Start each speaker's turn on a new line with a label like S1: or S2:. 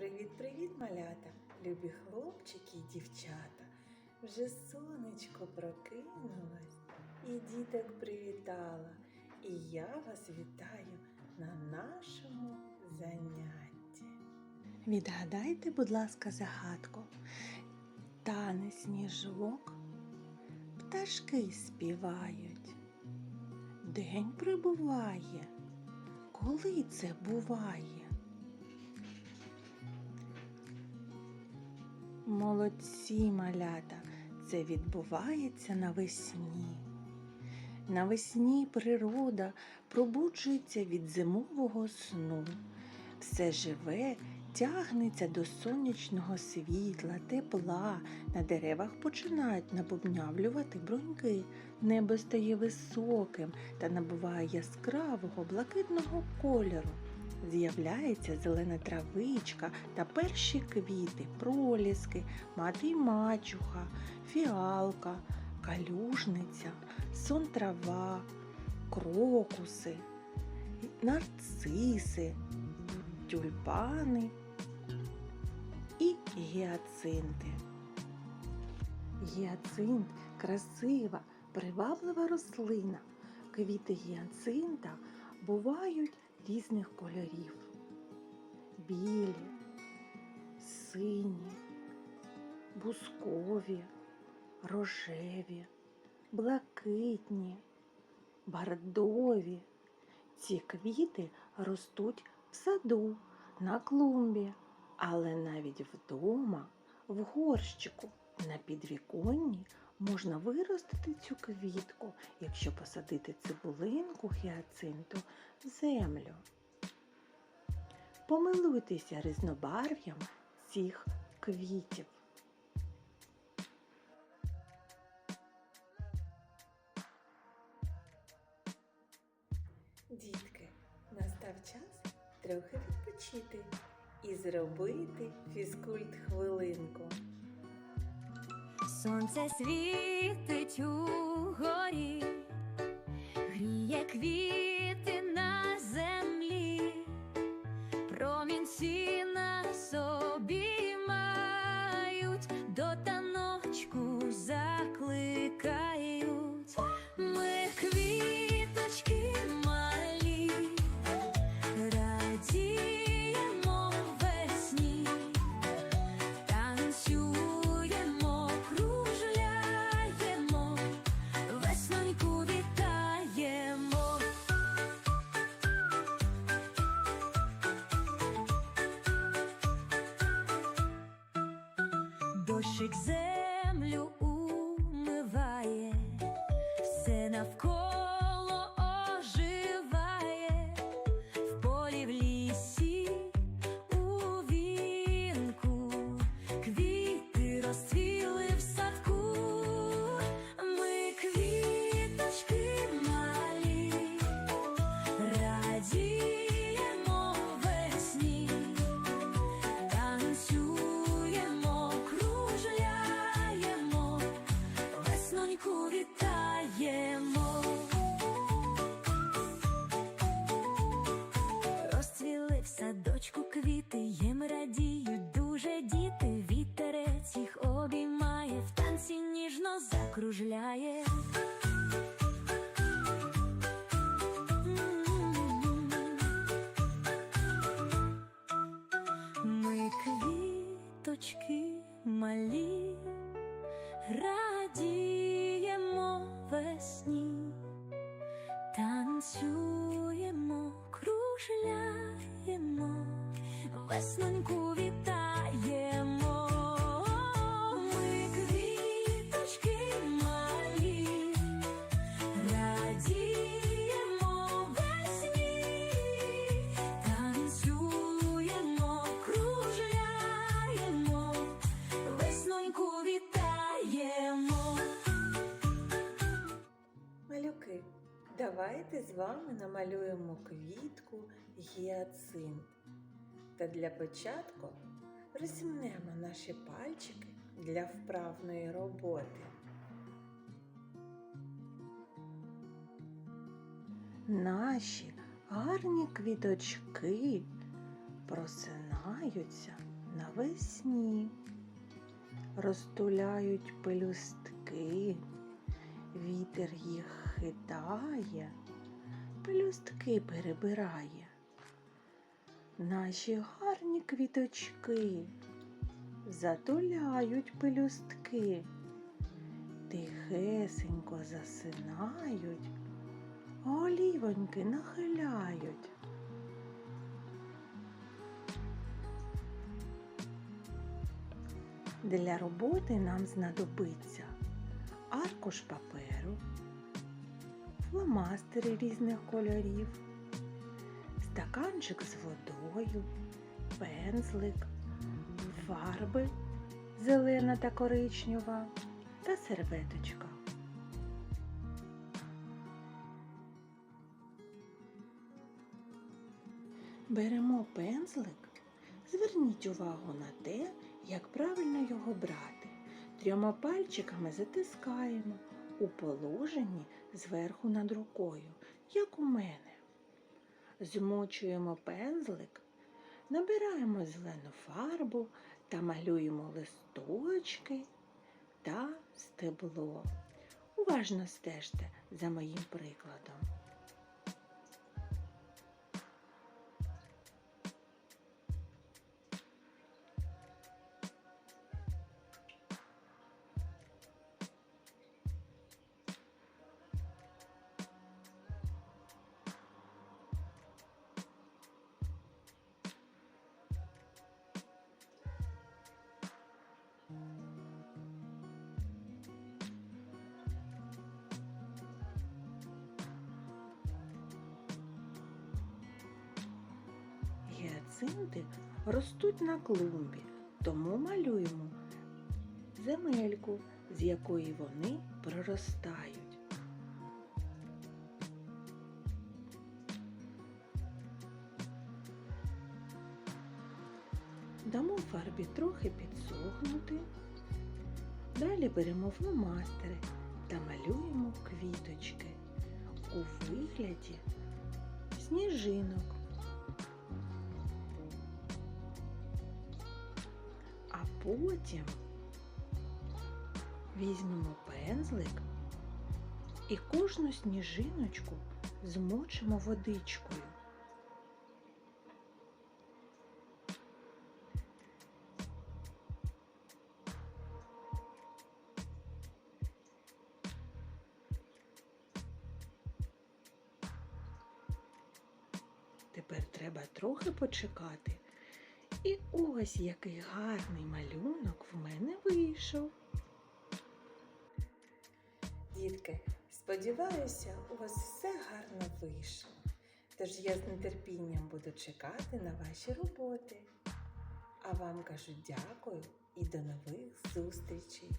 S1: Привіт-привіт, малята, любі хлопчики і дівчата. Вже сонечко прокинулось і діток привітала. І я вас вітаю на нашому занятті. Відгадайте, будь ласка, загадку. Тане сніжок, пташки співають. День прибуває. Коли це буває? Молодці малята, це відбувається навесні. Навесні природа пробуджується від зимового сну. Все живе, тягнеться до сонячного світла, тепла. На деревах починають набубнявлювати бруньки. Небо стає високим та набуває яскравого блакитного кольору. З'являється зелена травичка та перші квіти, проліски, мати мачуха, фіалка, калюжниця, сон трава, крокуси, нарциси, тюльпани і гіацинти. Гіацинт красива, приваблива рослина. Квіти гіацинта бувають різних кольорів. Білі, сині, бускові, рожеві, блакитні, бардові. Ці квіти ростуть в саду, на клумбі, але навіть вдома, в горщику, на підвіконні можна виростити цю квітку, якщо посадити цибулинку гіацинту в землю. Помилуйтеся різнобарв'ям цих квітів. Дітки, настав час трохи відпочити і зробити фізкульт хвилинку.
S2: Сонце світить угорі, гріє квіти Дощик землю умиває, ніжно закружляє. Ми квіточки малі, радіємо весні. Танцюємо, кружляємо, весноньку вітаємо.
S1: Давайте з вами намалюємо квітку гіацинт. Та для початку розімнемо наші пальчики для вправної роботи. Наші гарні квіточки просинаються навесні. Розтуляють пелюстки, вітер їх хитає, пелюстки перебирає. Наші гарні квіточки затуляють пелюстки, тихесенько засинають, голівоньки нахиляють. Для роботи нам знадобиться аркуш паперу, фломастери різних кольорів, стаканчик з водою, пензлик, фарби зелена та коричнева та серветочка. Беремо пензлик, зверніть увагу на те, як правильно його брати. Трьома пальчиками затискаємо у положенні зверху над рукою, як у мене. Змочуємо пензлик, набираємо зелену фарбу та малюємо листочки та стебло. Уважно стежте за моїм прикладом. Гіацинти ростуть на клумбі, тому малюємо земельку, з якої вони проростають. Дамо фарбі трохи підсохнути. Далі беремо фломастери та малюємо квіточки у вигляді сніжинок. Потім візьмемо пензлик і кожну сніжиночку змочимо водичкою. Тепер треба трохи почекати. І ось який гарний малюнок в мене вийшов. Дітки, сподіваюся, у вас все гарно вийшло. Тож я з нетерпінням буду чекати на ваші роботи. А вам кажу дякую і до нових зустрічей!